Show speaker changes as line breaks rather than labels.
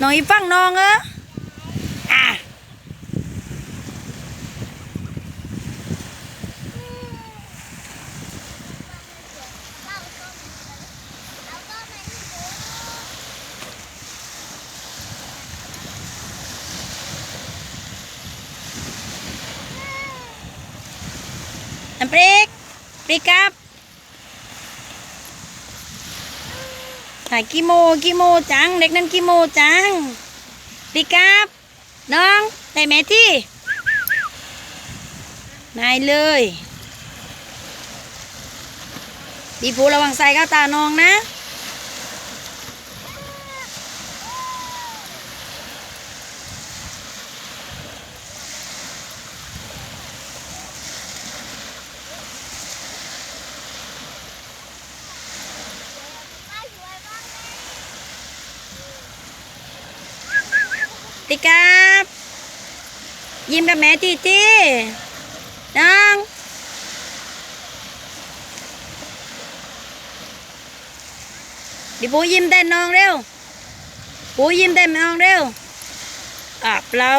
น้องอีฟังน้องเอออ่ะน้ำพริกพริกครับ ถ่ายกี่โมกี่โมจัง เด็กนั่นกี่โมจังปีกับน้องได้แม่ที่นายเลยดีพูระวังใส่เข้าตาน้องนะ ติครับ ยิ้มกับแม่ทีทีน้องดิปูยิ้มเต้นน้องเร็วปูยิ้มเต้นน้องเร็วอาบเรา